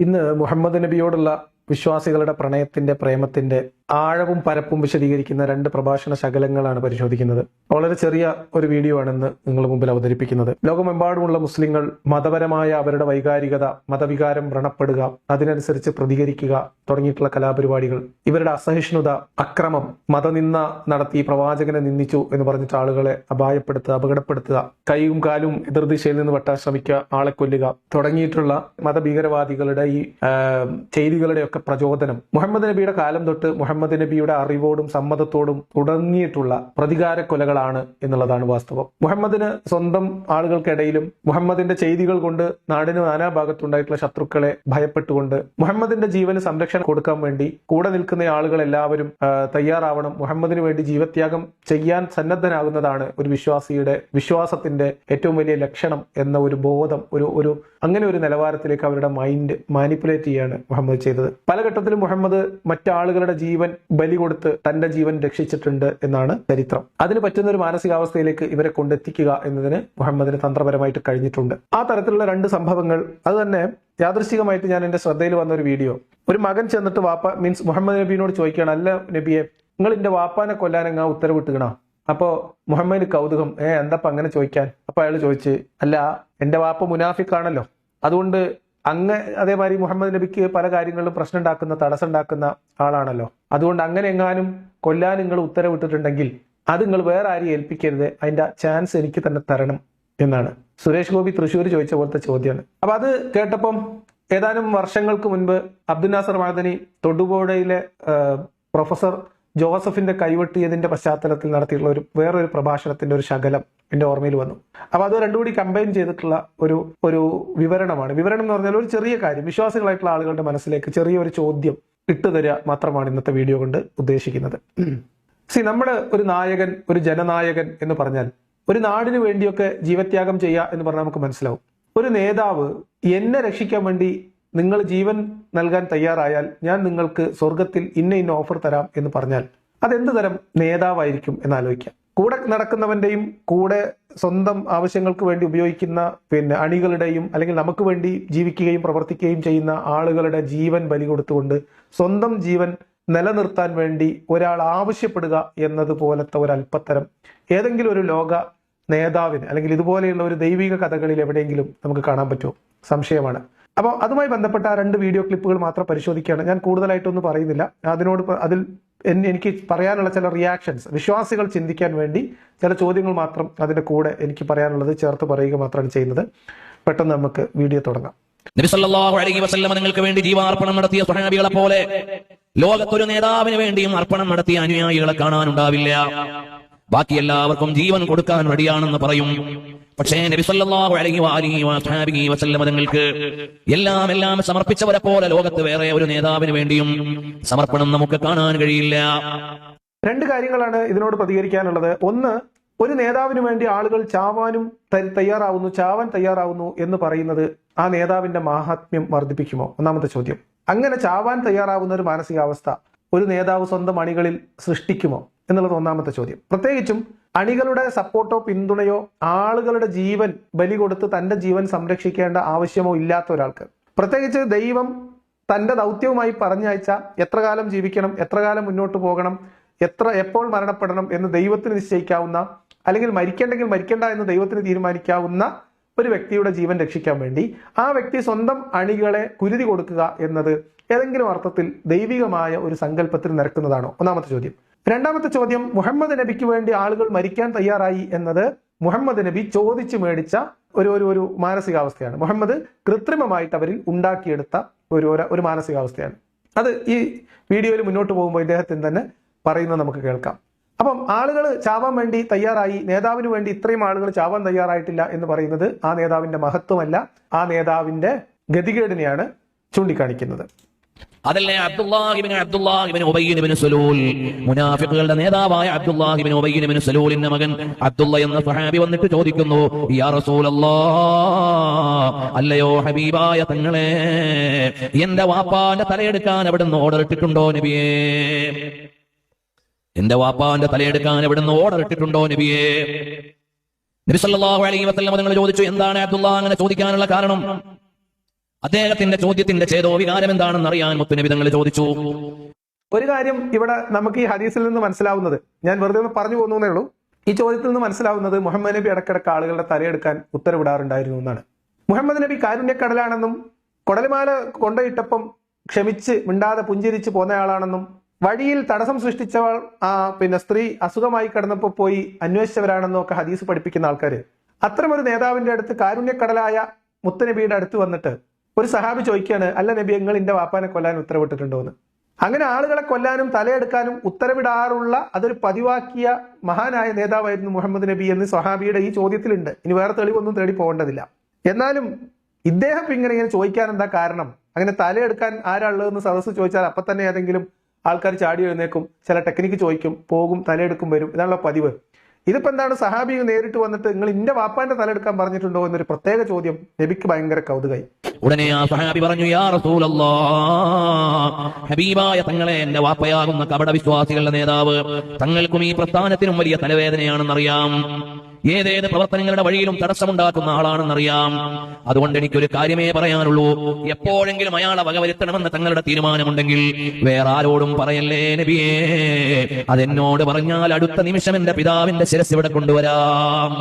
ഇന്ന് മുഹമ്മദ് നബിയോടുള്ള വിശ്വാസികളുടെ പ്രണയത്തിന്റെ പ്രേമത്തിന്റെ ആഴവും പരപ്പും വിശദീകരിക്കുന്ന രണ്ട് പ്രഭാഷണ ശകലങ്ങളാണ് പരിശോധിക്കുന്നത്. വളരെ ചെറിയ ഒരു വീഡിയോ ആണെന്ന് നിങ്ങൾ മുമ്പിൽ അവതരിപ്പിക്കുന്നത്. ലോകമെമ്പാടുമുള്ള മുസ്ലിങ്ങൾ മതപരമായ അവരുടെ വൈകാരികത മതവികാരം വ്രണപ്പെടുക അതിനനുസരിച്ച് പ്രതികരിക്കുക തുടങ്ങിയിട്ടുള്ള കലാപരിപാടികൾ. ഇവരുടെ അസഹിഷ്ണുത അക്രമം മതനിന്ന നടത്തി പ്രവാചകനെ നിന്ദിച്ചു എന്ന് പറഞ്ഞിട്ട് ആളുകളെ അപായപ്പെടുത്തുക അപകടപ്പെടുത്തുക കൈയും കാലും എതിർദിശയിൽ നിന്ന് വെട്ടാൻ ശ്രമിക്കുക ആളെ കൊല്ലുക തുടങ്ങിയിട്ടുള്ള മതഭീകരവാദികളുടെ ഈ ആ, ചെയ്തികളുടെയൊക്കെ പ്രചോദനം. മുഹമ്മദ് നബിയുടെ കാലം തൊട്ട് മുഹമ്മദ് നബിയുടെ അറിവോടും സമ്മതത്തോടും തുടങ്ങിയിട്ടുള്ള പ്രതികാര കൊലകളാണ് എന്നുള്ളതാണ് വാസ്തവം. മുഹമ്മദിന് സ്വന്തം ആളുകൾക്കിടയിലും മുഹമ്മദിന്റെ ചെയ്തികൾ കൊണ്ട് നാടിന് നാനാഭാഗത്തുണ്ടായിട്ടുള്ള ശത്രുക്കളെ ഭയപ്പെട്ടുകൊണ്ട് മുഹമ്മദിന്റെ ജീവന് സംരക്ഷണം കൊടുക്കാൻ വേണ്ടി കൂടെ നിൽക്കുന്ന ആളുകൾ എല്ലാവരും തയ്യാറാവണം. മുഹമ്മദിന് വേണ്ടി ജീവത്യാഗം ചെയ്യാൻ സന്നദ്ധനാകുന്നതാണ് ഒരു വിശ്വാസിയുടെ വിശ്വാസത്തിന്റെ ഏറ്റവും വലിയ ലക്ഷണം എന്ന ഒരു ബോധം ഒരു ഒരു അങ്ങനെ ഒരു നിലവാരത്തിലേക്ക് അവരുടെ മൈൻഡ് മാനിപ്പുലേറ്റ് ചെയ്യാണ് മുഹമ്മദ് ചെയ്തത്. പല ഘട്ടത്തിലും മുഹമ്മദ് മറ്റാളുകളുടെ ജീവൻ ബലി കൊടുത്ത് തന്റെ ജീവൻ രക്ഷിച്ചിട്ടുണ്ട് എന്നാണ് ചരിത്രം. അതിന് പറ്റുന്ന ഒരു മാനസികാവസ്ഥയിലേക്ക് ഇവരെ കൊണ്ടെത്തിക്കുക എന്നതിന് മുഹമ്മദിന് തന്ത്രപരമായിട്ട് കഴിഞ്ഞിട്ടുണ്ട്. ആ തരത്തിലുള്ള രണ്ട് സംഭവങ്ങൾ അത് തന്നെ യാദൃശികമായിട്ട് ഞാൻ എന്റെ ശ്രദ്ധയിൽ വന്ന ഒരു വീഡിയോ. ഒരു മകൻ ചെന്നിട്ട് വാപ്പ മീൻസ് മുഹമ്മദ് നബിയോട് ചോദിക്കുകയാണ് അല്ല നബിയെ നിങ്ങൾ എന്റെ വാപ്പാനെ കൊല്ലാനങ്ങാ ഉത്തരവിട്ടുകണോ അപ്പോ മുഹമ്മദിന് കൗതുകം ഏ എന്താപ്പ അങ്ങനെ ചോദിക്കാൻ? അപ്പൊ അയാൾ ചോദിച്ച് അല്ല എന്റെ വാപ്പ മുനാഫിക്കാണല്ലോ. അതുകൊണ്ട് അങ്ങ് അതേമാതിരി മുഹമ്മദ് നബിക്ക് പല കാര്യങ്ങളിലും പ്രശ്നം ഉണ്ടാക്കുന്ന തടസ്സം ഉണ്ടാക്കുന്ന ആളാണല്ലോ. അതുകൊണ്ട് അങ്ങനെ എങ്ങാനും കൊല്ലാൻ നിങ്ങൾ ഉത്തരവിട്ടിട്ടുണ്ടെങ്കിൽ അത് നിങ്ങൾ വേറെ ആരെയും ഏൽപ്പിക്കരുത്. അതിന്റെ ചാൻസ് എനിക്ക് തന്നെ തരണം എന്നാണ്. സുരേഷ് ഗോപി തൃശ്ശൂർ ചോദിച്ച പോലത്തെ ചോദ്യമാണ്. അപ്പൊ അത് കേട്ടപ്പം ഏതാനും വർഷങ്ങൾക്ക് മുൻപ് അബ്ദുൽ നാസർ മഹദനി തൊടുപുഴയിലെ പ്രൊഫസർ ജോസഫിന്റെ കൈവെട്ടിയതിന്റെ പശ്ചാത്തലത്തിൽ നടത്തിയിട്ടുള്ള ഒരു വേറൊരു പ്രഭാഷണത്തിന്റെ ഒരു ശകലം എന്റെ ഓർമ്മയിൽ വന്നു. അപ്പൊ അത് രണ്ടും കൂടി കമ്പൈൻ ചെയ്തിട്ടുള്ള ഒരു ഒരു വിവരണമാണ്. വിവരണം എന്ന് പറഞ്ഞാൽ ഒരു ചെറിയ കാര്യം വിശ്വാസികളായിട്ടുള്ള ആളുകളുടെ മനസ്സിലേക്ക് ചെറിയൊരു ചോദ്യം ഇട്ടുതരിക മാത്രമാണ് ഇന്നത്തെ വീഡിയോ കൊണ്ട് ഉദ്ദേശിക്കുന്നത്. സി നമ്മുടെ ഒരു നായകൻ ഒരു ജനനായകൻ എന്ന് പറഞ്ഞാൽ ഒരു നാടിനു വേണ്ടിയൊക്കെ ജീവത്യാഗം ചെയ്യുക എന്ന് പറഞ്ഞാൽ നമുക്ക് മനസ്സിലാവും. ഒരു നേതാവ് എന്നെ രക്ഷിക്കാൻ വേണ്ടി നിങ്ങൾ ജീവൻ നൽകാൻ തയ്യാറായാൽ ഞാൻ നിങ്ങൾക്ക് സ്വർഗത്തിൽ ഇന്ന ഇന്ന ഓഫർ തരാം എന്ന് പറഞ്ഞാൽ അതെന്ത് തരം നേതാവായിരിക്കും എന്നാലോചിക്കാം കൂടെ നടക്കുന്നവന്റെയും കൂടെ സ്വന്തം ആവശ്യങ്ങൾക്ക് വേണ്ടി ഉപയോഗിക്കുന്ന പിന്നെ അണികളുടെയും അല്ലെങ്കിൽ നമുക്ക് വേണ്ടി ജീവിക്കുകയും പ്രവർത്തിക്കുകയും ചെയ്യുന്ന ആളുകളുടെ ജീവൻ ബലി കൊടുത്തുകൊണ്ട് സ്വന്തം ജീവൻ നിലനിർത്താൻ വേണ്ടി ഒരാൾ ആവശ്യപ്പെടുക എന്നതുപോലത്തെ ഒരു അല്പത്തരം ഏതെങ്കിലും ഒരു ലോക നേതാവിന് അല്ലെങ്കിൽ ഇതുപോലെയുള്ള ഒരു ദൈവിക കഥകളിൽ എവിടെയെങ്കിലും നമുക്ക് കാണാൻ പറ്റുമോ? സംശയമാണ്. അപ്പോൾ അതുമായി ബന്ധപ്പെട്ട ആ രണ്ട് വീഡിയോ ക്ലിപ്പുകൾ മാത്രം പരിശോധിക്കുകയാണ്. ഞാൻ കൂടുതലായിട്ടൊന്നും പറയുന്നില്ല. അതിനോട് അതിൽ എനിക്ക് പറയാനുള്ള ചില റിയാക്ഷൻസ് വിശ്വാസികൾ ചിന്തിക്കാൻ വേണ്ടി ചില ചോദ്യങ്ങൾ മാത്രം അതിന്റെ കൂടെ എനിക്ക് പറയാനുള്ളത് ചേർത്ത് പറയുക മാത്രമാണ് ചെയ്യുന്നത്. പെട്ടെന്ന് നമുക്ക് വീഡിയോ തുടങ്ങാം. നബി സല്ലല്ലാഹു അലൈഹി വസല്ലമ നിങ്ങൾക്ക് വേണ്ടി ജീവാർപ്പണം നടത്തിയ സ്വഹാബികളെ പോലെ ലോകത്തൊരു നേതാവിന് വേണ്ടിയും അർപ്പണം നടത്തിയ അനുയായികളെ കാണാനുണ്ടാവില്ല. ബാക്കി എല്ലാവർക്കും ജീവൻ കൊടുക്കാൻ റെഡിയാണെന്ന് പറയും. പക്ഷേ നബി സല്ലല്ലാഹു അലൈഹി വആലിഹി വസഹബിഹി വസല്ലമ തങ്ങൾക്ക് എല്ലാം എല്ലാം സമർപ്പിച്ചവരെ പോലെ ലോകത്ത് വേറെ ഒരു നേതാവിന് വേണ്ടിയും സമർപ്പണം നമുക്ക് കാണാൻ കഴിയില്ല. രണ്ട് കാര്യങ്ങളാണ് ഇതിനോട് പ്രതികരിക്കാനുള്ളത്. ഒന്ന് ഒരു നേതാവിന് വേണ്ടി ആളുകൾ ചാവാനും തയ്യാറാവുന്നു ചാവാൻ തയ്യാറാവുന്നു എന്ന് പറയുന്നത് ആ നേതാവിന്റെ മാഹാത്മ്യം വർദ്ധിപ്പിക്കുമോ? ഒന്നാമത്തെ ചോദ്യം. അങ്ങനെ ചാവാൻ തയ്യാറാവുന്ന ഒരു മാനസികാവസ്ഥ ഒരു നേതാവ് സ്വന്തം അണികളിൽ സൃഷ്ടിക്കുമോ എന്നുള്ളത് ഒന്നാമത്തെ ചോദ്യം. പ്രത്യേകിച്ചും അണികളുടെ സപ്പോർട്ടോ പിന്തുണയോ ആളുകളുടെ ജീവൻ ബലി കൊടുത്ത് തന്റെ ജീവൻ സംരക്ഷിക്കേണ്ട ആവശ്യമോ ഇല്ലാത്ത ഒരാൾക്ക്. പ്രത്യേകിച്ച് ദൈവം തന്റെ ദൗത്യവുമായി പറഞ്ഞയച്ച എത്ര കാലം ജീവിക്കണം എത്ര കാലം മുന്നോട്ട് പോകണം എത്ര എപ്പോൾ മരണപ്പെടണം എന്ന് ദൈവത്തിന് നിശ്ചയിക്കാവുന്ന അല്ലെങ്കിൽ മരിക്കേണ്ടെങ്കിൽ മരിക്കേണ്ട എന്ന് ദൈവത്തിന് തീരുമാനിക്കാവുന്ന ഒരു വ്യക്തിയുടെ ജീവൻ രക്ഷിക്കാൻ വേണ്ടി ആ വ്യക്തി സ്വന്തം അണികളെ കുരുതി കൊടുക്കുക എന്നത് ഏതെങ്കിലും അർത്ഥത്തിൽ ദൈവികമായ ഒരു സങ്കല്പത്തിൽ നിരക്കുന്നതാണോ? ഒന്നാമത്തെ ചോദ്യം. രണ്ടാമത്തെ ചോദ്യം മുഹമ്മദ് നബിക്ക് വേണ്ടി ആളുകൾ മരിക്കാൻ തയ്യാറായി എന്നത് മുഹമ്മദ് നബി ചോദിച്ചു മേടിച്ച ഒരു ഒരു ഒരു മാനസികാവസ്ഥയാണ്. മുഹമ്മദ് കൃത്രിമമായിട്ട് അവരിൽ ഉണ്ടാക്കിയെടുത്ത ഒരു ഒരു- മാനസികാവസ്ഥയാണ്. അത് ഈ വീഡിയോയിൽ മുന്നോട്ട് പോകുമ്പോൾ ഇദ്ദേഹത്തിന് തന്നെ പറയുന്നത് നമുക്ക് കേൾക്കാം. അപ്പം ആളുകൾ ചാവാൻ വേണ്ടി തയ്യാറായി നേതാവിന് വേണ്ടി ഇത്രയും ആളുകൾ ചാവാൻ തയ്യാറായിട്ടില്ല എന്ന് പറയുന്നത് ആ നേതാവിന്റെ മഹത്വമല്ല ആ നേതാവിന്റെ ഗതികേടിനെയാണ് ചൂണ്ടിക്കാണിക്കുന്നത്. അതല്ലേ അബ്ദുല്ലാഹിബിൻ അബ്ദുല്ലാഹിബിൻ ഉബയ്യിബിൻ സലൂൽ. മുനാഫിഖുകളുടെ നേതാവായ അബ്ദുല്ലാഹിബിൻ ഉബയ്യിബിൻ സലൂലിന്റെ മകൻ അബ്ദുള്ള എന്ന സഹാബി വന്നിട്ട് ചോദിക്കുന്നു യാ റസൂലല്ലാഹ് അല്ലയോ ഹബീബായ തങ്ങളെ എന്റെ വാപ്പാന്റെ തലയെടുക്കാൻ അവിടുന്ന് ഓർഡർ ഇട്ടിട്ടുണ്ടോ നബിയേ? എന്റെ വാപ്പാന്റെ തലയെടുക്കാൻ അവിടുന്ന് ഓർഡർ ഇട്ടിട്ടുണ്ടോ നബിയേ? നബി സല്ലല്ലാഹു അലൈഹി വസല്ലം നിങ്ങൾ ചോദിച്ചു എന്താണ് അബ്ദുള്ള അങ്ങനെ ചോദിക്കാനുള്ള കാരണം? അദ്ദേഹത്തിന്റെ ചോദ്യത്തിന്റെ ചേതോ വികാരം എന്താണെന്ന് അറിയാൻ മുത്തുനബിതങ്ങൾ ചോദിച്ചു. ഒരു കാര്യം ഇവിടെ നമുക്ക് ഈ ഹദീസിൽ നിന്ന് മനസ്സിലാവുന്നത്. ഞാൻ വെറുതെ ഒന്ന് പറഞ്ഞു പോകുന്നേ ഉള്ളൂ. ഈ ചോദ്യത്തിൽ നിന്ന് മനസ്സിലാവുന്നത് മുഹമ്മദ് നബി ഇടക്കിടക്ക് ആളുകളുടെ തലയെടുക്കാൻ ഉത്തരവിടാറുണ്ടായിരുന്നു എന്നാണ്. മുഹമ്മദ് നബി കാരുണ്യക്കടലാണെന്നും കൊടലുമാല കൊണ്ടയിട്ടപ്പം ക്ഷമിച്ച് മിണ്ടാതെ പുഞ്ചിരിച്ച് പോന്നയാളാണെന്നും വഴിയിൽ തടസ്സം സൃഷ്ടിച്ചവൾ ആ പിന്നെ സ്ത്രീ അസുഖമായി കിടന്നപ്പോൾ പോയി അന്വേഷിച്ചവരാണെന്നും ഒക്കെ ഹദീസ് പഠിപ്പിക്കുന്ന ആൾക്കാര്. അത്തരമൊരു നേതാവിന്റെ അടുത്ത് കാരുണ്യക്കടലായ മുത്തനബിയുടെ അടുത്ത് വന്നിട്ട് ഒരു സഹാബി ചോദിക്കുകയാണ് അല്ല നബി നിങ്ങൾ എന്റെ വാപ്പാനെ കൊല്ലാൻ ഉത്തരവിട്ടിട്ടുണ്ടോ എന്ന്? അങ്ങനെ ആളുകളെ കൊല്ലാനും തലയെടുക്കാനും ഉത്തരവിടാറുള്ള അതൊരു പതിവാക്കിയ മഹാനായ നേതാവായിരുന്നു മുഹമ്മദ് നബി എന്ന് സ്വഹാബിയുടെ ഈ ചോദ്യത്തിലുണ്ട്. ഇനി വേറെ തെളിവൊന്നും തേടി പോകേണ്ടതില്ല. എന്നാലും ഇദ്ദേഹം ഇങ്ങനെ ഇങ്ങനെ ചോദിക്കാൻ എന്താ കാരണം? അങ്ങനെ തലയെടുക്കാൻ ആരാ എന്ന് സദസ്സ് ചോദിച്ചാൽ അപ്പൊ തന്നെ ഏതെങ്കിലും ആൾക്കാർ ചാടി എഴുന്നേക്കും ചില ടെക്നിക്ക് ചോദിക്കും പോകും തലയെടുക്കും വരും ഇതാണല്ലോ പതിവ്. ഇതിപ്പോ എന്താണ് സഹാബി നേരിട്ട് വന്നിട്ട് നിങ്ങൾ ഇന്റെ വാപ്പാന്റെ തലെടുക്കാൻ പറഞ്ഞിട്ടുണ്ടോ എന്നൊരു പ്രത്യേക ചോദ്യം നബിക്ക് ഭയങ്കര കൗതുകായി. ഉടനെ ആ സഹാബി പറഞ്ഞു യാ ഹബീബായ തങ്ങളെ എന്റെ വാപ്പയാകുന്ന കപട വിശ്വാസികളുടെ നേതാവ് തങ്ങൾക്കും ഈ പ്രസ്ഥാനത്തിനും വലിയ തലവേദനയാണെന്നറിയാം. ഏതേത് പ്രവർത്തനങ്ങളുടെ വഴിയിലും തടസ്സമുണ്ടാക്കുന്ന ആളാണെന്നറിയാം. അതുകൊണ്ട് എനിക്കൊരു കാര്യമേ പറയാനുള്ളൂ. എപ്പോഴെങ്കിലും അയാളെ വകവരുത്തണമെന്ന് തങ്ങളുടെ തീരുമാനമുണ്ടെങ്കിൽ വേറെ ആരോടും പറയല്ലേ നബിയേ? അതെന്നോട് പറഞ്ഞാൽ അടുത്ത നിമിഷം എന്റെ പിതാവിന്റെ ശിരസ് ഇവിടെ കൊണ്ടുവരാം.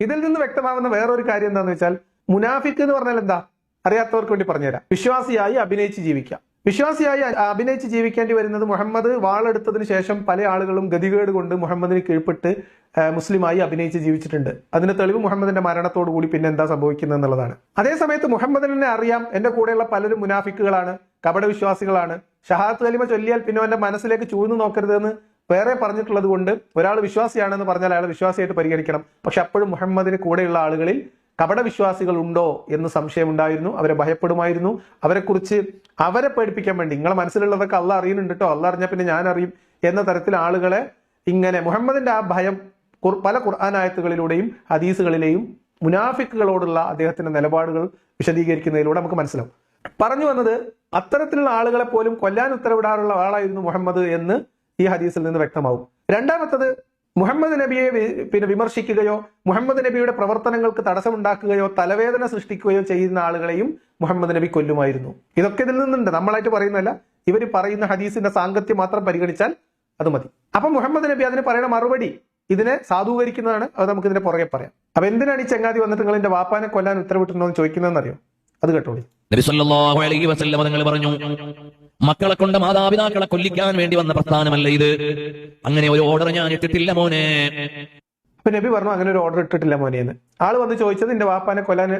ഇതിൽ നിന്ന് വ്യക്തമാവുന്ന വേറൊരു കാര്യം എന്താണെന്ന് വെച്ചാൽ മുനാഫിക്ക് എന്ന് പറഞ്ഞാൽ എന്താ? അറിയാത്തവർക്ക് വേണ്ടി പറഞ്ഞുതരാം. വിശ്വാസിയായി അഭിനയിച്ച് ജീവിക്കാം. വിശ്വാസിയായി അഭിനയിച്ച് ജീവിക്കേണ്ടി വരുന്നത് മുഹമ്മദ് വാളെടുത്തതിന് ശേഷം പല ആളുകളും ഗതികേട് കൊണ്ട് മുഹമ്മദിന് കീഴ്പ്പെട്ട് മുസ്ലിമായി അഭിനയിച്ച് ജീവിച്ചിട്ടുണ്ട്. അതിന് തെളിവ് മുഹമ്മദിന്റെ മരണത്തോടു കൂടി പിന്നെ എന്താ സംഭവിക്കുന്നത് എന്നുള്ളതാണ്. അതേസമയത്ത് മുഹമ്മദിനെ അറിയാം എന്റെ കൂടെയുള്ള പലരും മുനാഫിക്കുകളാണ് കപട വിശ്വാസികളാണ്. ഷഹാത്ത് കലിമ ചൊല്ലിയാൽ പിന്നെ എന്റെ മനസ്സിലേക്ക് ചൂഴ്ന്നു നോക്കരുതെന്ന് വേറെ പറഞ്ഞിട്ടുള്ളത് കൊണ്ട് ഒരാൾ വിശ്വാസിയാണെന്ന് പറഞ്ഞാൽ അയാൾ വിശ്വാസിയായിട്ട് പരിഗണിക്കണം. പക്ഷെ അപ്പോഴും മുഹമ്മദിന് കൂടെയുള്ള ആളുകളിൽ കപട വിശ്വാസികൾ ഉണ്ടോ എന്ന് സംശയമുണ്ടായിരുന്നു. അവരെ ഭയപ്പെടുമായിരുന്നു. അവരെക്കുറിച്ച് അവരെ പേടിപ്പിക്കാൻ വേണ്ടി. നിങ്ങളെ മനസ്സിലുള്ളതൊക്കെ അല്ല അറിയുന്നുണ്ട് കേട്ടോ അല്ല അറിഞ്ഞാൽ പിന്നെ ഞാൻ അറിയും എന്ന തരത്തിൽ ആളുകളെ ഇങ്ങനെ മുഹമ്മദിന്റെ ആ ഭയം പല ഖുർആാനായത്തുകളിലൂടെയും ഹദീസുകളിലെയും മുനാഫിക്കുകളോടുള്ള അദ്ദേഹത്തിന്റെ നിലപാടുകൾ വിശദീകരിക്കുന്നതിലൂടെ നമുക്ക് മനസ്സിലാവും. പറഞ്ഞു വന്നത് അത്തരത്തിലുള്ള ആളുകളെ പോലും കൊല്ലാൻ ഉത്തരവിടാറുള്ള ആളായിരുന്നു മുഹമ്മദ് എന്ന് ഈ ഹദീസിൽ നിന്ന് വ്യക്തമാവും. രണ്ടാമത്തത് മുഹമ്മദ് നബിയെ പിന്നെ വിമർശിക്കുകയോ മുഹമ്മദ് നബിയുടെ പ്രവർത്തനങ്ങൾക്ക് തടസ്സമുണ്ടാക്കുകയോ തലവേദന സൃഷ്ടിക്കുകയോ ചെയ്യുന്ന ആളുകളെയും മുഹമ്മദ് നബി കൊല്ലുമായിരുന്നു. ഇതൊക്കെ ഇതിൽ നിന്നുണ്ട്. നമ്മളായിട്ട് പറയുന്നതല്ല. ഇവർ പറയുന്ന ഹദീസിന്റെ സാങ്കത്യം മാത്രം പരിഗണിച്ചാൽ അത് മതി. അപ്പൊ മുഹമ്മദ് നബി അതിന് പറയുന്ന മറുപടി ഇതിനെ സാധൂകരിക്കുന്നതാണ്. അത് നമുക്ക് ഇതിന്റെ പുറകെ പറയാം. അപ്പൊ എന്തിനാണ് ഈ ചങ്ങാതി വന്നിട്ട് നിങ്ങൾ എന്റെ വാപ്പാനെ കൊല്ലാൻ ഉത്തരവിട്ടുണ്ടോ എന്ന് ചോദിക്കുന്നതെന്ന് അറിയോ അത് കേട്ടോളി. നബി സല്ലല്ലാഹു അലൈഹി വസല്ലം തങ്ങൾ പറഞ്ഞു മക്കളെ കൊണ്ട് മാതാപിതാക്കളെ കൊല്ലിക്കാൻ വേണ്ടി വന്ന പ്രസ്ഥാനമല്ല ഇത്. അങ്ങനെ ഒരു ഓർഡർ ഞാൻ ഇട്ടിട്ടില്ല മോനെ. അപ്പൊ നബി പറഞ്ഞു അങ്ങനെ ഒരു ഓർഡർ ഇട്ടിട്ടില്ല മോനെന്ന് ആൾ വന്ന് ചോദിച്ചത് എന്റെ വാപ്പാനെ കൊല്ലാൻ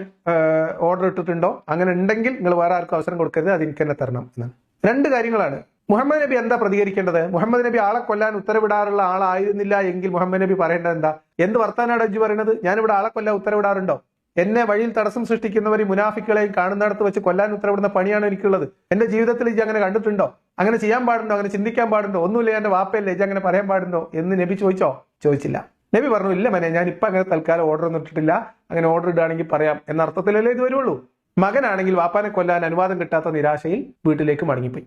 ഓർഡർ ഇട്ടിട്ടുണ്ടോ? അങ്ങനെ ഉണ്ടെങ്കിൽ നിങ്ങൾ വേറെ ആർക്കും അവസരം കൊടുക്കരുത് അത് എനിക്ക് തന്നെ തരണം എന്നാണ്. രണ്ട് കാര്യങ്ങളാണ്. മുഹമ്മദ് നബി എന്താ പ്രതികരിക്കേണ്ടത്? മുഹമ്മദ് നബി ആളെ കൊല്ലാൻ ഉത്തരവിടാറുള്ള ആളായിരുന്നില്ല എങ്കിൽ മുഹമ്മദ് നബി പറയേണ്ടത് എന്താ? എന്ത് വർത്താനാണ് അജ്ജു പറയുന്നത്? ഞാനിവിടെ ആളെ കൊല്ലാൻ ഉത്തരവിടാറുണ്ടോ? എന്നെ വഴിയിൽ തടസ്സം സൃഷ്ടിക്കുന്നവർ മുനാഫിക്കുകളെയും കാണുന്നിടത്ത് വെച്ച് കൊല്ലാൻ ഉത്തരവിടുന്ന പണിയാണ് എനിക്കുള്ളത്. എന്റെ ജീവിതത്തിൽ ഇജ് അങ്ങനെ കണ്ടിട്ടുണ്ടോ? അങ്ങനെ ചെയ്യാൻ പാടുണ്ടോ? അങ്ങനെ ചിന്തിക്കാൻ പാടുണ്ടോ? ഒന്നുമില്ല എന്റെ വാപ്പയല്ലേ ഇജ് അങ്ങനെ പറയാൻ പാടുണ്ടോ എന്ന് നബി ചോദിച്ചോ? ചോദിച്ചില്ല. നബി പറഞ്ഞു ഇല്ല മനെ ഞാൻ ഇപ്പൊ അങ്ങനെ തൽക്കാലം ഓർഡർ ഒന്നും ഇട്ടിട്ടില്ല. അങ്ങനെ ഓർഡർ ഇടുകയാണെങ്കിൽ പറയാം. എന്ന അർത്ഥത്തിലല്ലേ ഇത് വരുള്ളൂ. മകനാണെങ്കിൽ വാപ്പാനെ കൊല്ലാൻ അനുവാദം കിട്ടാത്ത നിരാശയിൽ വീട്ടിലേക്ക് മടങ്ങിപ്പോയി.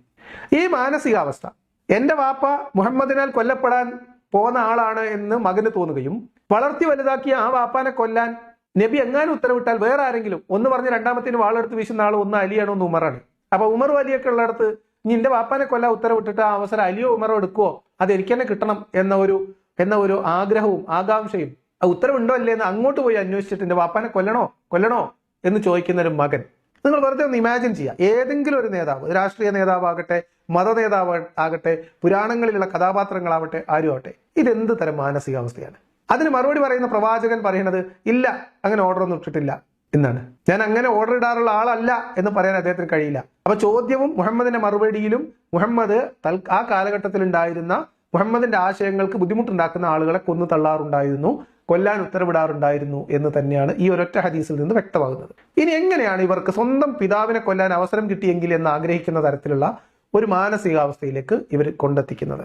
ഈ മാനസികാവസ്ഥ എന്റെ വാപ്പ മുഹമ്മദിനാൽ കൊല്ലപ്പെടാൻ പോകുന്ന ആളാണ് എന്ന് മകന് തോന്നുകയും വളർത്തി വലുതാക്കിയ ആ വാപ്പാനെ കൊല്ലാൻ നബി എങ്ങാനും ഉത്തരവിട്ടാൽ വേറെ ആരെങ്കിലും ഒന്ന് പറഞ്ഞ് രണ്ടാമത്തിന് വാളെടുത്ത് വീശുന്ന ആൾ ഒന്ന് അലിയാണോ ഒന്ന് ഉമറാണ്. അപ്പൊ ഉമർ വലിയൊക്കെ ഉള്ളിടത്ത് ഇനി എന്റെ വാപ്പാനെ കൊല്ല ഉത്തരവിട്ടിട്ട് ആ അവസരം അലിയോ ഉമറോ എടുക്കുവോ? അത് എനിക്ക് തന്നെ കിട്ടണം എന്ന ഒരു എന്ന ഒരു ആഗ്രഹവും ആകാംക്ഷയും. ആ ഉത്തരവുണ്ടോ അല്ലേ എന്ന് അങ്ങോട്ട് പോയി അന്വേഷിച്ചിട്ട് എന്റെ വാപ്പാനെ കൊല്ലണോ? കൊല്ലണോ? എന്ന് ചോദിക്കുന്ന ഒരു മകൻ. നിങ്ങൾ വെറുതെ ഒന്ന് ഇമാജിൻ ചെയ്യുക. ഏതെങ്കിലും ഒരു നേതാവ് രാഷ്ട്രീയ നേതാവാകട്ടെ മത നേതാവ് ആകട്ടെ പുരാണങ്ങളിലുള്ള കഥാപാത്രങ്ങളാവട്ടെ ആരും ആവട്ടെ ഇതെന്ത് തരം മാനസികാവസ്ഥയാണ്? അതിന് മറുപടി പറയുന്ന പ്രവാചകൻ പറയുന്നത് ഇല്ല അങ്ങനെ ഓർഡർ ഒന്നും ഇട്ടിട്ടില്ല എന്നാണ്. ഞാൻ അങ്ങനെ ഓർഡർ ഇടാറുള്ള ആളല്ല എന്ന് പറയാൻ അദ്ദേഹത്തിന് കഴിയില്ല. അപ്പൊ ചോദ്യവും മുഹമ്മദിന്റെ മറുപടിയിലും മുഹമ്മദ് ആ കാലഘട്ടത്തിൽ ഉണ്ടായിരുന്ന മുഹമ്മദിന്റെ ആശയങ്ങൾക്ക് ബുദ്ധിമുട്ടുണ്ടാക്കുന്ന ആളുകളെ കൊന്നു തള്ളാറുണ്ടായിരുന്നു കൊല്ലാൻ ഉത്തരവിടാറുണ്ടായിരുന്നു എന്ന് തന്നെയാണ് ഈ ഒരൊറ്റ ഹദീസിൽ നിന്ന് വ്യക്തമാകുന്നത്. ഇനി എങ്ങനെയാണ് ഇവർക്ക് സ്വന്തം പിതാവിനെ കൊല്ലാൻ അവസരം കിട്ടിയെങ്കിൽ എന്ന് ആഗ്രഹിക്കുന്ന തരത്തിലുള്ള ഒരു മാനസികാവസ്ഥയിലേക്ക് ഇവർ കൊണ്ടെത്തിക്കുന്നത്.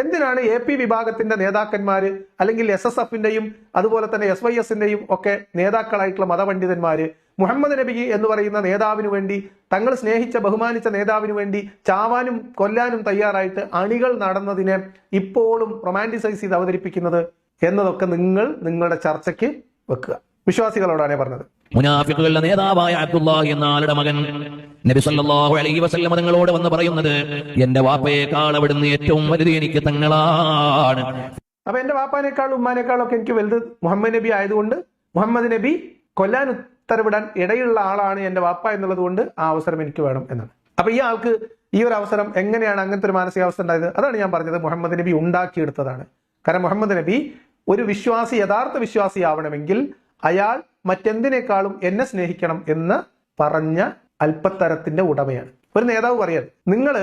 എന്തിനാണ് എ പി വിഭാഗത്തിന്റെ നേതാക്കന്മാർ അല്ലെങ്കിൽ എസ് എസ് എഫിന്റെയും അതുപോലെ തന്നെ എസ് വൈ എസിന്റെയും ഒക്കെ നേതാക്കളായിട്ടുള്ള മതപണ്ഡിതന്മാര് മുഹമ്മദ് നബി എന്ന് പറയുന്ന നേതാവിന് വേണ്ടി തങ്ങൾ സ്നേഹിച്ച ബഹുമാനിച്ച നേതാവിന് വേണ്ടി ചാവാനും കൊല്ലാനും തയ്യാറായിട്ട് അണികൾ നടന്നതിനെ ഇപ്പോഴും റൊമാന്റിസൈസ് ചെയ്ത് അവതരിപ്പിക്കുന്നത് എന്നതൊക്കെ നിങ്ങൾ നിങ്ങളുടെ ചർച്ചയ്ക്ക് വെക്കുക. വിശ്വാസികളോടാണ് പറഞ്ഞത്. മുനാഫിക്കുകളുടെ നേതാവായ അബ്ദുല്ലാഹി എന്ന ആളുടെ മകൻ നബി സല്ലല്ലാഹു അലൈഹി വസല്ലം തങ്ങളോട് വന്ന് പറയുന്നത് എന്റെ വാപ്പയേക്കാൾ അവിടുന്ന് ഏറ്റവും വലുത് എനിക്ക് തങ്ങളാണ്. അപ്പൊ എന്റെ വാപ്പാനേക്കാളും ഉമ്മാനേക്കാളും ഒക്കെ എനിക്ക് വലുത് മുഹമ്മദ് നബി ആയതുകൊണ്ട് മുഹമ്മദ് നബി കൊല്ലാൻ ഉത്തരവിടാൻ ഇടയുള്ള ആളാണ് എന്റെ വാപ്പ എന്നുള്ളത് കൊണ്ട് ആ അവസരം എനിക്ക് വേണം എന്നാണ്. അപ്പൊ ഈ ആൾക്ക് ഈ ഒരു അവസരം എങ്ങനെയാണ് അങ്ങനത്തെ ഒരു മാനസികാവസ്ഥ ഉണ്ടായത്? അതാണ് ഞാൻ പറഞ്ഞത് മുഹമ്മദ് നബി ഉണ്ടാക്കിയെടുത്തതാണ്. കാരണം മുഹമ്മദ് നബി ഒരു വിശ്വാസി യഥാർത്ഥ വിശ്വാസി ആവണമെങ്കിൽ അയാൾ മറ്റെന്തിനേക്കാളും എന്നെ സ്നേഹിക്കണം എന്ന് പറഞ്ഞ അല്പത്തരത്തിന്റെ ഉടമയാണ്. ഒരു നേതാവ് പറയാൻ നിങ്ങൾ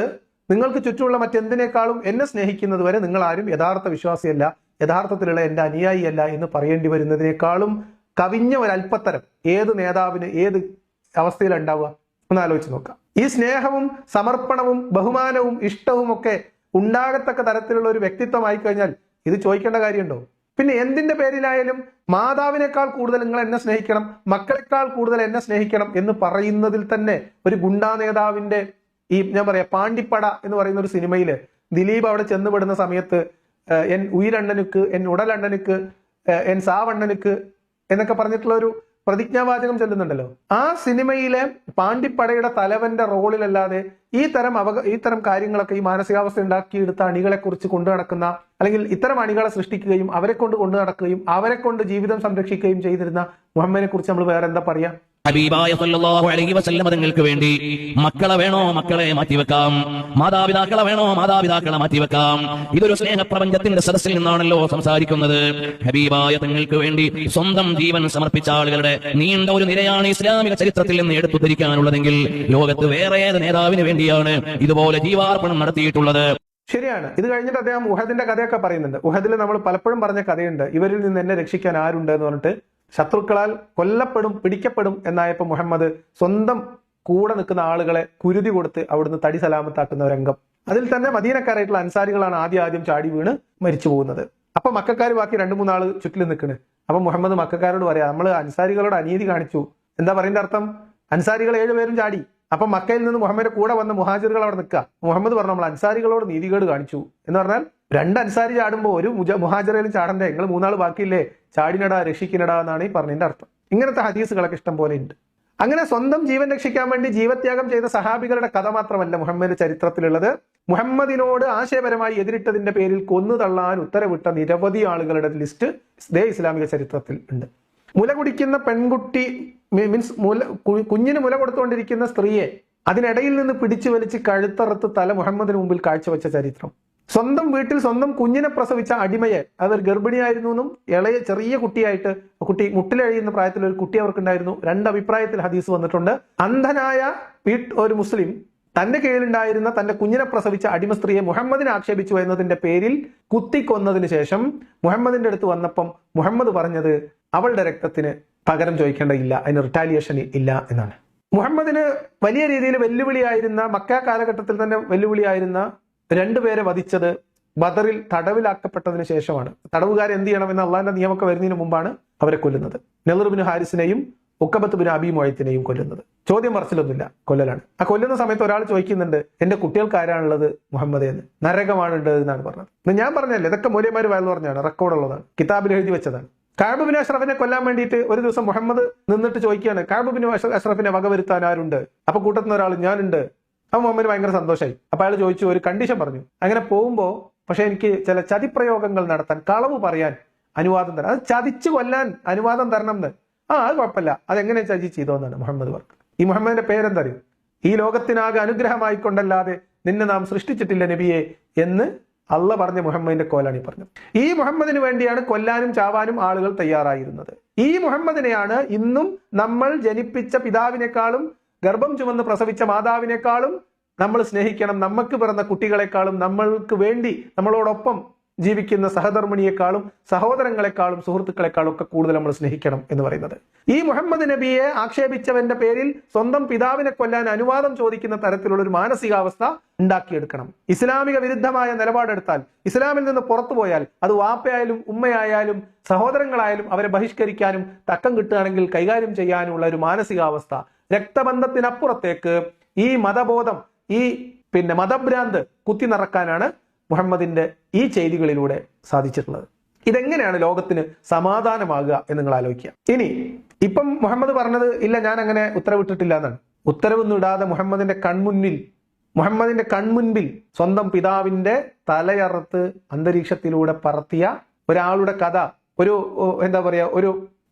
നിങ്ങൾക്ക് ചുറ്റുമുള്ള മറ്റെന്തിനേക്കാളും എന്നെ സ്നേഹിക്കുന്നത് വരെ നിങ്ങൾ ആരും യഥാർത്ഥ വിശ്വാസിയല്ല യഥാർത്ഥത്തിലുള്ള എന്റെ അനുയായിയല്ല എന്ന് പറയേണ്ടി വരുന്നതിനേക്കാളും കവിഞ്ഞ ഒരു അല്പത്തരം ഏത് നേതാവിന് ഏത് അവസ്ഥയിലുണ്ടാവുക ഒന്ന് ആലോചിച്ച് നോക്കാം ഈ സ്നേഹവും സമർപ്പണവും ബഹുമാനവും ഇഷ്ടവും ഒക്കെ ഉണ്ടാകത്തക്ക തരത്തിലുള്ള ഒരു വ്യക്തിത്വമായി കഴിഞ്ഞാൽ ഇത് ചോദിക്കേണ്ട കാര്യമുണ്ടോ? പിന്നെ എന്തിന്റെ പേരിലായാലും മാതാവിനേക്കാൾ കൂടുതൽ നിങ്ങൾ എന്നെ സ്നേഹിക്കണം മക്കളെക്കാൾ കൂടുതൽ എന്നെ സ്നേഹിക്കണം എന്ന് പറയുന്നതിൽ തന്നെ ഒരു ഗുണ്ടാ നേതാവിന്റെ ഈ ഞാൻ പറയാ പാണ്ടിപ്പട എന്ന് പറയുന്ന ഒരു സിനിമയിൽ ദിലീപ് അവിടെ ചെന്നുപെടുന്ന സമയത്ത് എൻ ഉയിരണ്ണനുക്ക് എൻ ഉടലണ്ണനുക്ക് എൻ സാവണ്ണനുക്ക് എന്നൊക്കെ പറഞ്ഞിട്ടുള്ള ഒരു പ്രതിജ്ഞാവാചകം ചെല്ലുന്നുണ്ടല്ലോ. ആ സിനിമയിലെ പാണ്ടിപ്പടയുടെ തലവന്റെ റോളിലല്ലാതെ ഈ തരം അവ ഈ തരം കാര്യങ്ങളൊക്കെ ഈ മാനസികാവസ്ഥ ഉണ്ടാക്കിയെടുത്ത അണികളെ കുറിച്ച് കൊണ്ടു നടക്കുന്ന അല്ലെങ്കിൽ ഇത്തരം അണികളെ സൃഷ്ടിക്കുകയും അവരെ കൊണ്ട് കൊണ്ടു നടക്കുകയും അവരെ കൊണ്ട് ജീവിതം സംരക്ഷിക്കുകയും ചെയ്തിരുന്ന മുഹമ്മദിനെ കുറിച്ച് നമ്മൾ വേറെ എന്താ പറയാ? ഹബീബായ സല്ലല്ലാഹു അലൈഹി വസല്ലം തങ്ങൾക്ക് വേണ്ടി മക്കളെ വേണോ മക്കളെ മാറ്റിവെക്കാം? മാതാപിതാക്കളെ വേണോ മാതാപിതാക്കളെ മാറ്റിവെക്കാം? ഇതൊരു സ്നേഹപ്രപഞ്ചത്തിന്റെ സദസ്സിൽ നിന്നാണല്ലോ സംസാരിക്കുന്നത്. ഹബീബായ തങ്ങൾക്ക് വേണ്ടി സ്വന്തം ജീവൻ സമർപ്പിച്ച ആളുകളുടെ നീണ്ട ഒരു നിരയാണ് ഇസ്ലാമിക ചരിത്രത്തിൽ നിന്ന് എടുത്തു ധരിക്കാനുള്ളതെങ്കിൽ ലോകത്ത് വേറെ ഏത് നേതാവിന് വേണ്ടിയാണ് ഇതുപോലെ ജീവാർപ്പണം നടത്തിയിട്ടുള്ളത്? ശരിയാണ്. ഇത് കഴിഞ്ഞിട്ട് അദ്ദേഹം ഉഹദിന്റെ കഥയൊക്കെ പറയുന്നുണ്ട്. ഉഹദിൽ നമ്മൾ പലപ്പോഴും പറഞ്ഞ കഥയുണ്ട്. ഇവരിൽ നിന്ന് എന്നെ രക്ഷിക്കാൻ ആരുണ്ട് എന്ന് പറഞ്ഞിട്ട് ശത്രുക്കളാൽ കൊല്ലപ്പെടും പിടിക്കപ്പെടും എന്നായപ്പോൾ മുഹമ്മദ് സ്വന്തം കൂടെ നിൽക്കുന്ന ആളുകളെ കുരുതി കൊടുത്ത് അവിടുന്ന് തടി സലാമത്താക്കുന്ന രംഗം അതിൽ തന്നെ മദീനക്കാരായിട്ടുള്ള അൻസാരികളാണ് ആദ്യം ആദ്യം ചാടി വീണ് മരിച്ചു പോകുന്നത്. അപ്പൊ മക്കാർ ബാക്കി രണ്ടു മൂന്നാൾ ചുറ്റിലും നിൽക്കണ്. അപ്പൊ മുഹമ്മദ് മക്കാരോട് പറയാ നമ്മൾ അൻസാരികളോട് അനീതി കാണിച്ചു. എന്താ പറയുന്ന അർത്ഥം? അൻസാരികൾ ഏഴുപേരും ചാടി. അപ്പൊ മക്കയിൽ നിന്ന് മുഹമ്മദിന്റെ കൂടെ വന്ന മുഹാജിറുകൾ അവിടെ നിൽക്കുക. മുഹമ്മദ് പറഞ്ഞു നമ്മൾ അൻസാരികളോട് നീതികേട് കാണിച്ചു. എന്ന് പറഞ്ഞാൽ രണ്ട് അൻസാരി ചാടുമ്പോൾ ഒരു മുജ മുഹാജറയിലും ചാടണ്ടേ? നിങ്ങൾ മൂന്നാൾ ബാക്കിയില്ലേ? ചാടിനടാ രക്ഷിക്കിനടാ എന്നാണ് ഈ പറഞ്ഞതിന്റെ അർത്ഥം. ഇങ്ങനത്തെ ഹദീസുകളൊക്കെ ഇഷ്ടം പോലെ ഉണ്ട്. അങ്ങനെ സ്വന്തം ജീവൻ രക്ഷിക്കാൻ വേണ്ടി ജീവത്യാഗം ചെയ്ത സഹാബികളുടെ കഥ മാത്രമല്ല മുഹമ്മദ് ചരിത്രത്തിലുള്ളത്. മുഹമ്മദിനോട് ആശയപരമായി എതിരിട്ടതിന്റെ പേരിൽ കൊന്നു തള്ളാൻ ഉത്തരവിട്ട നിരവധി ആളുകളുടെ ലിസ്റ്റ് ദേ ഇസ്ലാമിക ചരിത്രത്തിൽ ഉണ്ട്. മുല കുടിക്കുന്ന പെൺകുട്ടി മീൻസ് മുല കുഞ്ഞിന് മുല കൊടുത്തുകൊണ്ടിരിക്കുന്ന സ്ത്രീയെ അതിനിടയിൽ നിന്ന് പിടിച്ചു വലിച്ച് കഴുത്തറുത്ത് തല മുഹമ്മദിന് മുമ്പിൽ കാഴ്ചവെച്ച ചരിത്രം. സ്വന്തം വീട്ടിൽ സ്വന്തം കുഞ്ഞിനെ പ്രസവിച്ച അടിമയെ. അതൊരു ഗർഭിണിയായിരുന്നു എന്നും ഇളയ ചെറിയ കുട്ടിയായിട്ട് കുട്ടി മുട്ടിലഴിയുന്ന പ്രായത്തിൽ ഒരു കുട്ടി അവർക്കുണ്ടായിരുന്നു. രണ്ട് അഭിപ്രായത്തിൽ ഹദീസ് വന്നിട്ടുണ്ട്. അന്ധനായ ഒരു മുസ്ലിം തന്റെ കീഴിലുണ്ടായിരുന്ന തന്റെ കുഞ്ഞിനെ പ്രസവിച്ച അടിമ സ്ത്രീയെ മുഹമ്മദിനെ ആക്ഷേപിച്ചു എന്നതിന്റെ പേരിൽ കുത്തിക്കൊന്നതിന് ശേഷം മുഹമ്മദിന്റെ അടുത്ത് വന്നപ്പം മുഹമ്മദ് പറഞ്ഞത് അവളുടെ രക്തത്തിന് പകരം ചോദിക്കേണ്ടതില്ല അതിന് റിട്ടാലിയേഷൻ ഇല്ല എന്നാണ്. മുഹമ്മദിന് വലിയ രീതിയിൽ വെല്ലുവിളിയായിരുന്ന മക്ക കാലഘട്ടത്തിൽ തന്നെ വെല്ലുവിളിയായിരുന്ന രണ്ടുപേരെ വധിച്ചത് ബദറിൽ തടവിലാക്കപ്പെട്ടതിന് ശേഷമാണ്. തടവുകാർ എന്ത് ചെയ്യണമെന്ന് അള്ളാന്റെ നിയമമൊക്കെ വരുന്നതിന് മുമ്പാണ് അവരെ കൊല്ലുന്നത്. നെഹ്റുബിന് ഹാരിസിനെയും ഉക്കബത്ത് ബിൻ അബി മൊയ്ത്തിനെയും കൊല്ലുന്നത്. ചോദ്യം പറച്ചിലൊന്നുമില്ല കൊല്ലലാണ്. ആ കൊല്ലുന്ന സമയത്ത് ഒരാൾ ചോദിക്കുന്നുണ്ട് എന്റെ കുട്ടികൾക്ക് ആരാണുള്ളത് മുഹമ്മദ് എന്ന്? നരകമാണ് ഉള്ളത് എന്നാണ് പറഞ്ഞത്. ഞാൻ പറഞ്ഞല്ലേ ഇതൊക്കെ മൂല്യമാര് വയൽ പറഞ്ഞാണ് റെക്കോർഡുള്ളതാണ് കിതാബിൽ എഴുതി വെച്ചതാണ്. കാബുബിൻ അഷ്റഫിനെ കൊല്ലാൻ വേണ്ടിയിട്ട് ഒരു ദിവസം മുഹമ്മദ് നിന്നിട്ട് ചോദിക്കുകയാണ് കാബുബിൻ അഷ്റഫിനെ വകവരുത്താൻ ആരുണ്ട്? അപ്പൊ കൂട്ടത്തിൽ ഒരാൾ ഞാനുണ്ട്. അപ്പൊ മുഹമ്മദ് ഭയങ്കര സന്തോഷമായി അപ്പൊ അയാൾ ചോദിച്ചു ഒരു കണ്ടീഷൻ പറഞ്ഞു. അങ്ങനെ പോകുമ്പോൾ പക്ഷെ എനിക്ക് ചില ചതിപ്രയോഗങ്ങൾ നടത്താൻ കളവ് പറയാൻ അനുവാദം തരാം അത് ചതിച്ചു കൊല്ലാൻ അനുവാദം തരണം എന്ന്. ആ അത് കുഴപ്പമില്ല. അതെങ്ങനെ ചതി ചെയ്തോന്നാണ് മുഹമ്മദ് വർക്ക്. ഈ മുഹമ്മദിന്റെ പേരെന്തറിയും? ഈ ലോകത്തിനാകെ അനുഗ്രഹമായിക്കൊണ്ടല്ലാതെ നിന്നെ നാം സൃഷ്ടിച്ചിട്ടില്ല നബിയെ എന്ന് അള്ള പറഞ്ഞ മുഹമ്മദിന്റെ കോലാണ് ഈ പറഞ്ഞത്. ഈ മുഹമ്മദിന് വേണ്ടിയാണ് കൊല്ലാനും ചാവാനും ആളുകൾ തയ്യാറായിരുന്നത്. ഈ മുഹമ്മദിനെയാണ് ഇന്നും നമ്മൾ ജനിപ്പിച്ച പിതാവിനേക്കാളും ഗർഭം ചുമന്ന് പ്രസവിച്ച മാതാവിനേക്കാളും നമ്മൾ സ്നേഹിക്കണം നമുക്ക് പിറന്ന കുട്ടികളെക്കാളും നമ്മൾക്ക് വേണ്ടി നമ്മളോടൊപ്പം ജീവിക്കുന്ന സഹധർമ്മിണിയെക്കാളും സഹോദരങ്ങളെക്കാളും സുഹൃത്തുക്കളെക്കാളും ഒക്കെ കൂടുതൽ നമ്മൾ സ്നേഹിക്കണം എന്ന് പറയുന്നത്. ഈ മുഹമ്മദ് നബിയെ ആക്ഷേപിച്ചവന്റെ പേരിൽ സ്വന്തം പിതാവിനെ കൊല്ലാൻ അനുവാദം ചോദിക്കുന്ന തരത്തിലുള്ള ഒരു മാനസികാവസ്ഥ ഉണ്ടാക്കിയെടുക്കണം. ഇസ്ലാമിക വിരുദ്ധമായ നിലപാടെടുത്താൽ ഇസ്ലാമിൽ നിന്ന് പുറത്തു പോയാൽ അത് വാപ്പയായാലും ഉമ്മയായാലും സഹോദരങ്ങളായാലും അവരെ ബഹിഷ്കരിക്കാനും തക്കം കിട്ടുകയാണെങ്കിൽ കൈകാര്യം ചെയ്യാനുമുള്ള ഒരു മാനസികാവസ്ഥ രക്തബന്ധത്തിനപ്പുറത്തേക്ക് ഈ മതബോധം ഈ പിന്നെ മതഭ്രാന്ത് കുത്തി നിറക്കാനാണ് മുഹമ്മദിന്റെ ഈ ചെയ്തികളിലൂടെ സാധിച്ചിട്ടുള്ളത്. ഇതെങ്ങനെയാണ് ലോകത്തിന് സമാധാനമാകുക എന്ന് നിങ്ങൾ ആലോചിക്കുക. ഇനി ഇപ്പം മുഹമ്മദ് പറഞ്ഞത് ഇല്ല ഞാൻ അങ്ങനെ ഉത്തരവിട്ടിട്ടില്ല എന്നാണ്. ഉത്തരവൊന്നും ഇടാതെ മുഹമ്മദിന്റെ കൺമുന്നിൽ മുഹമ്മദിന്റെ കൺമുൻപിൽ സ്വന്തം പിതാവിന്റെ തലയറുത്ത് അന്തരീക്ഷത്തിലൂടെ പറത്തിയ ഒരാളുടെ കഥ ഒരു എന്താ പറയുക ഒരു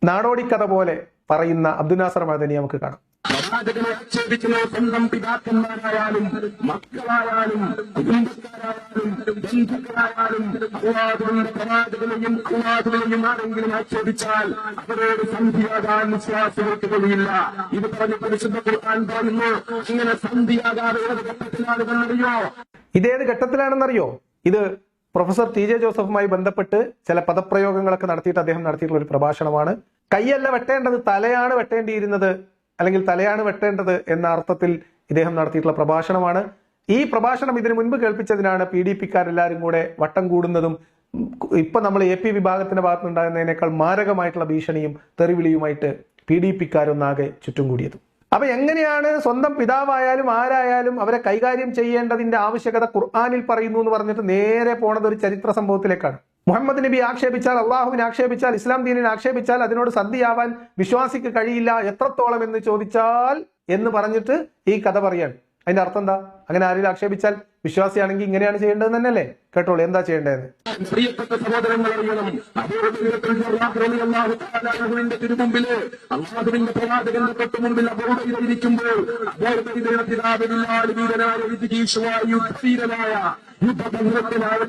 നാടോടിക്കഥ കഥ പോലെ പറയുന്ന അബ്ദുനാസർ മദനി നമുക്ക് കാണാം. പ്രവാചകനെ ആക്ഷേപിക്കുന്ന സ്വന്തം പിതാക്കന്മാരായാലും മക്കളായാലും കുടുംബക്കാരായാലും ബന്ധുക്കളായാലും അള്ളാഹുവിന്റെ പ്രവാചകനെയും അള്ളാഹുവിനെയും ആരെങ്കിലും ആക്ഷേപിച്ചാൽ അവരോട് സന്ധിയാകാൻ വിശ്വാസികൾക്ക് കഴിയില്ല. ഇത് പറഞ്ഞ് പരിശുദ്ധ കൊടുക്കാൻ പറയുന്നു ഇങ്ങനെ സന്ധിയാകാതെ ഏത് ഘട്ടത്തിലാണെന്നറിയോ ഇതേത് ഘട്ടത്തിലാണെന്നറിയോ? ഇത് പ്രൊഫസർ ടി ജെ ജോസഫുമായി ബന്ധപ്പെട്ട് ചില പദപ്രയോഗങ്ങളൊക്കെ നടത്തിയിട്ട് അദ്ദേഹം നടത്തിയിട്ടുള്ള ഒരു പ്രഭാഷണമാണ്. കൈയല്ല വെട്ടേണ്ടത് തലയാണ് വെട്ടേണ്ടിയിരുന്നത് അല്ലെങ്കിൽ തലയാണ് വെട്ടേണ്ടത് എന്ന അർത്ഥത്തിൽ ഇദ്ദേഹം നടത്തിയിട്ടുള്ള പ്രഭാഷണമാണ്. ഈ പ്രഭാഷണം ഇതിനു മുൻപ് കേൾപ്പിച്ചതിനാണ് പി ഡി പിക്കാരെല്ലാവരും കൂടെ വട്ടം കൂടുന്നതും ഇപ്പൊ നമ്മൾ എ പി വിഭാഗത്തിന്റെ ഭാഗത്തുനിന്നുണ്ടാകുന്നതിനേക്കാൾ മാരകമായിട്ടുള്ള ഭീഷണിയും തെറിവിളിയുമായിട്ട് പി ഡി പിക്കാരൊന്നാകെ ചുറ്റും കൂടിയതും അപ്പൊ എങ്ങനെയാണ് സ്വന്തം പിതാവായാലും ആരായാലും അവരെ കൈകാര്യം ചെയ്യേണ്ടതിന്റെ ആവശ്യകത ഖുർആാനിൽ പറയുന്നു എന്ന് പറഞ്ഞിട്ട് നേരെ പോണത് ഒരു ചരിത്ര സംഭവത്തിലേക്കാണ്. മുഹമ്മദ് നബി ആക്ഷേപിച്ചാൽ അള്ളാഹുവിനെ ആക്ഷേപിച്ചാൽ ഇസ്ലാം ദീനിനെ ആക്ഷേപിച്ചാൽ അതിനോട് സന്ധിയാവാൻ വിശ്വാസിക്ക് കഴിയില്ല എത്രത്തോളം എന്ന് ചോദിച്ചാൽ എന്ന് പറഞ്ഞിട്ട് ഈ കഥ പറയാണ്. അതിന്റെ അർത്ഥം എന്താ? അങ്ങനെ ആരെങ്കിലും ആക്ഷേപിച്ചാൽ വിശ്വാസിയാണെങ്കിൽ ഇങ്ങനെയാണ് ചെയ്യേണ്ടത് തന്നെയല്ലേ? കേട്ടോളൂ എന്താ ചെയ്യേണ്ടത്? പ്രിയപ്പെട്ട അറിയണം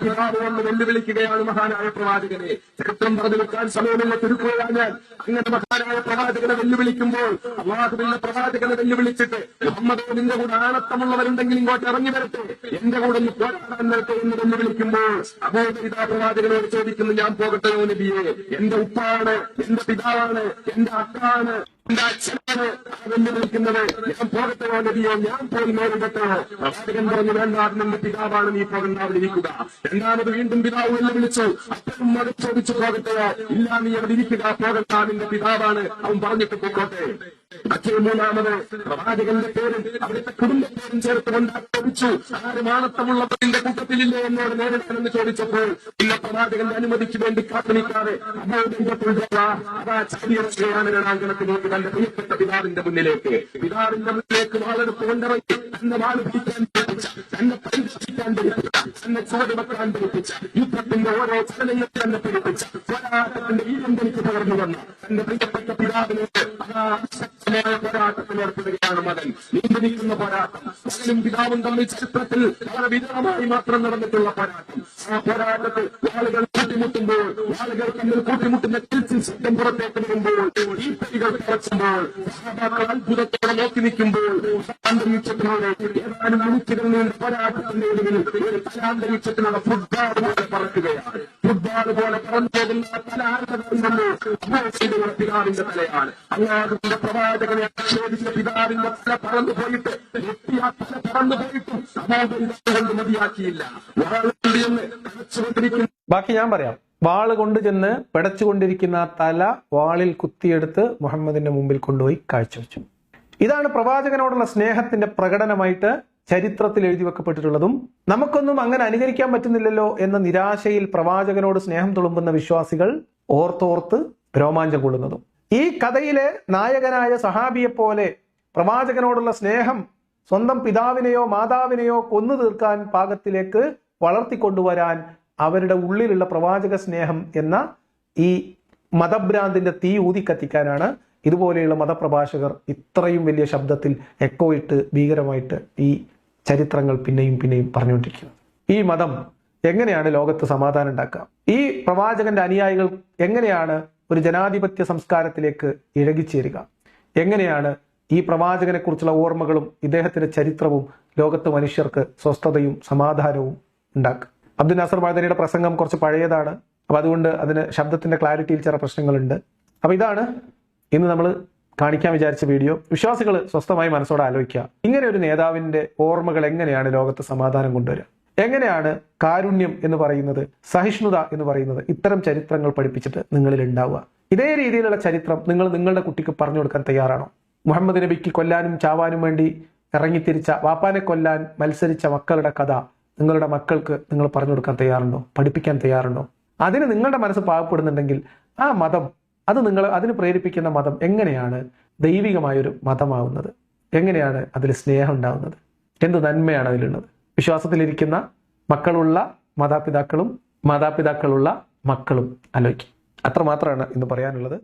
പ്രവാചകന്റെ വെല്ലുവിളിക്കുകയാണ് മഹാനായ പ്രവാചകനെ. ചരിത്രം പറഞ്ഞു വെക്കാൻ സമയമില്ല ചുരുക്കുകയാ ഞാൻ അങ്ങനെ മഹാനായ പ്രവാചകനെ വെല്ലുവിളിക്കുമ്പോൾ അള്ളാഹുവിന്റെ പ്രവാചകനെ വെല്ലുവിളിച്ചിട്ട് മുഹമ്മദ് നിന്റെ കൂടെ ആണത്തമുള്ളവരുണ്ടെങ്കിൽ ഇങ്ങോട്ട് ഇറങ്ങി വരട്ടെ എന്റെ കൂടെ പോരാടാൻ വരട്ടെ എന്ന് വെല്ലുവിളിക്കുമ്പോൾ അപ്പോൾ പിതാ പ്രവാചകനോട് ചോദിക്കുന്നു ഞാൻ പോകട്ടെയോ നബിയെ എന്റെ ഉപ്പാണ് എന്റെ പിതാവാണ് എന്റെ അക്കാണ്. ആ ഞാൻ പോകട്ടെയോ നബിയോ ഞാൻ പോയി നേരിടട്ടെയോ പ്രവാചകൻ പറഞ്ഞു വേണ്ട നിന്റെ നീ പോകണ്ട അവിടെ ഇരിക്കുക വീണ്ടും പിതാവ് വെല്ലുവിളിച്ചു അപ്പനും മകൻ ചോദിച്ചു പോകട്ടെയോ ഇല്ല നീ അവിടെ ഇരിക്കുക പോകണ്ട നിന്റെ പിതാവാണ് അവൻ പറഞ്ഞിട്ട് പോകട്ടെ പക്ഷേ മൂന്നാമത് പ്രവാചകന്റെ പേരും അവിടുത്തെ കുടുംബപ്പേരും ചേർത്തുകൊണ്ട് ആക്ഷേപിച്ചു ആര് മാനത്തമുള്ളവർ നിന്റെ കൂട്ടത്തിലില്ലേ എന്നോട് നേരിടണമെന്ന് ചോദിച്ചപ്പോൾ ഇന്ന പ്രവാചകന്റെ അനുമതിക്ക് വേണ്ടി കാത്തുനിൽക്കാതെ അതാ ചാരിയാണ് രണാങ്കണത്തിലേക്ക് തന്റെ പ്രിയപ്പെട്ട പിതാവിന്റെ മുന്നിലേക്ക്. പിതാവിന്റെ മുന്നിലേക്ക് വാളെടുത്ത് കൊണ്ടിറങ്ങി തന്നെ വാൾ പിടിക്കാൻ തന്നെ പരിരക്ഷിക്കാൻ പഠിപ്പിച്ച തന്നെ ചോദ്യം വെക്കാൻ പഠിപ്പിച്ച യുദ്ധത്തിന്റെ ഓരോ ചലനങ്ങൾ തന്നെ പഠിപ്പിച്ച പോരാട്ടത്തിന്റെ വീരം തനിക്ക് പകർന്നു വന്ന തന്റെ പ്രിയപ്പെട്ട പിതാവിനെ അതാ ശക്തമായ പോരാട്ടത്തിൽ ഏർപ്പെടുകയാണ് മകൻ. നീണ്ടു നിൽക്കുന്ന പോരാട്ടം മകനും പിതാവും തമ്മിൽ ചരിത്രത്തിൽ വളരെ വിരളമായി മാത്രം നടന്നിട്ടുള്ള പോരാട്ടം. ആ പോരാട്ടത്തിൽ ആളുകൾ കൂട്ടിമുട്ടുമ്പോൾ ആളുകൾ തമ്മിൽ കൂട്ടിമുട്ടുന്ന തിരിച്ചിൽ പുറത്തേക്ക് വരുമ്പോൾ ഈ പരികൾ സഹാബാക്കൾ അത്ഭുതത്തോടെ നോക്കി നിൽക്കുമ്പോൾ അന്തരീക്ഷത്തിനോട് ഏതാനും മിനിറ്റുകൾ നീണ്ട പോരാട്ടത്തിന്റെ ഒടുവിൽ ഒരു തലാന്തരീക്ഷത്തിനുള്ള ഫുട്ബോൾ പോലെ പറക്കുകയാണ്. ഫുട്ബോൾ പോലെ പോകുന്ന ആരുടെ പിതാവിന്റെ തലയാണ്. അള്ളാഹുവിന്റെ പ്രവാചകനെ ആക്ഷേപിച്ച പിതാവിന്റെ തല പറന്നു പോയിട്ട് തല പറന്നു പോയിട്ടും കൊണ്ട് മതിയാക്കിയില്ല. വാളുകൊണ്ട് എന്ന് ബാക്കി ഞാൻ പറയാം. വാൾ കൊണ്ട് ചെന്ന് പിടച്ചുകൊണ്ടിരിക്കുന്ന തല വാളിൽ കുത്തിയെടുത്ത് മുഹമ്മദിന്റെ മുമ്പിൽ കൊണ്ടുപോയി കാഴ്ചവെച്ചു ഇതാണ് പ്രവാചകനോടുള്ള സ്നേഹത്തിന്റെ പ്രകടനമായിട്ട് ചരിത്രത്തിൽ എഴുതി വെക്കപ്പെട്ടിട്ടുള്ളതും നമുക്കൊന്നും അങ്ങനെ അനുകരിക്കാൻ പറ്റുന്നില്ലല്ലോ എന്ന നിരാശയിൽ പ്രവാചകനോട് സ്നേഹം തുളുമ്പുന്ന വിശ്വാസികൾ ഓർത്തോർത്ത് രോമാഞ്ചം കൊള്ളുന്നതും. ഈ കഥയിലെ നായകനായ സഹാബിയെ പോലെ പ്രവാചകനോടുള്ള സ്നേഹം സ്വന്തം പിതാവിനെയോ മാതാവിനെയോ കൊന്നു തീർക്കാൻ പാകത്തിലേക്ക് വളർത്തിക്കൊണ്ടുവരാൻ അവരുടെ ഉള്ളിലുള്ള പ്രവാചക സ്നേഹം എന്ന ഈ മതഭ്രാന്തിന്റെ തീ ഊതിക്കത്തിക്കാനാണ് ഇതുപോലെയുള്ള മതപ്രഭാഷകർ ഇത്രയും വലിയ ശബ്ദത്തിൽ എക്കോ ഇട്ട് ഭീകരമായിട്ട് ഈ ചരിത്രങ്ങൾ പിന്നെയും പിന്നെയും പറഞ്ഞുകൊണ്ടിരിക്കുന്നത്. ഈ മതം എങ്ങനെയാണ് ലോകത്ത് സമാധാനം ഉണ്ടാക്കുക? ഈ പ്രവാചകന്റെ അനുയായികൾ എങ്ങനെയാണ് ഒരു ജനാധിപത്യ സംസ്കാരത്തിലേക്ക് ഇഴകിച്ചേരുക? എങ്ങനെയാണ് ഈ പ്രവാചകനെ കുറിച്ചുള്ള ഓർമ്മകളും ഇദ്ദേഹത്തിന്റെ ചരിത്രവും ലോകത്ത് മനുഷ്യർക്ക് സ്വസ്ഥതയും സമാധാനവും ഉണ്ടാക്കുക? അബ്ദുൽ നാസർ മദനിയുടെ പ്രസംഗം കുറച്ച് പഴയതാണ്. അപ്പൊ അതുകൊണ്ട് അതിന് ശബ്ദത്തിന്റെ ക്ലാരിറ്റിയിൽ ചില പ്രശ്നങ്ങളുണ്ട്. അപ്പൊ ഇതാണ് ഇന്ന് നമ്മൾ കാണിക്കാൻ വിചാരിച്ച വീഡിയോ. വിശ്വാസികൾ സ്വസ്ഥമായി മനസ്സോടെ ആലോചിക്കുക. ഇങ്ങനെ ഒരു നേതാവിന്റെ ഓർമ്മകൾ എങ്ങനെയാണ് ലോകത്ത് സമാധാനം കൊണ്ടുവരിക? എങ്ങനെയാണ് കാരുണ്യം എന്ന് പറയുന്നത് സഹിഷ്ണുത എന്ന് പറയുന്നത് ഇത്തരം ചരിത്രങ്ങൾ പഠിപ്പിച്ചിട്ട് നിങ്ങളിൽ ഉണ്ടാവുക? ഇതേ രീതിയിലുള്ള ചരിത്രം നിങ്ങൾ നിങ്ങളുടെ കുട്ടിക്ക് പറഞ്ഞു കൊടുക്കാൻ തയ്യാറാണോ? മുഹമ്മദ് നബിക്ക് കൊല്ലാനും ചാവാനും വേണ്ടി ഇറങ്ങിത്തിരിച്ച വാപ്പാനെ കൊല്ലാൻ മത്സരിച്ച മക്കളുടെ കഥ നിങ്ങളുടെ മക്കൾക്ക് നിങ്ങൾ പറഞ്ഞു കൊടുക്കാൻ തയ്യാറുണ്ടോ? പഠിപ്പിക്കാൻ തയ്യാറുണ്ടോ? അതിന് നിങ്ങളുടെ മനസ്സ് പാകപ്പെടുന്നുണ്ടെങ്കിൽ ആ മതം അത് നിങ്ങൾ അതിന് പ്രേരിപ്പിക്കുന്ന മതം എങ്ങനെയാണ് ദൈവികമായൊരു മതമാവുന്നത്? എങ്ങനെയാണ് അതിൽ സ്നേഹം ഉണ്ടാവുന്നത്? എന്ത് നന്മയാണ് അതിലുള്ളത്? വിശ്വാസത്തിലിരിക്കുന്ന മക്കളുള്ള മാതാപിതാക്കളും മാതാപിതാക്കളുള്ള മക്കളും ആലോചിക്കും. അത്രമാത്രമാണ് ഇന്ന് പറയാനുള്ളത്.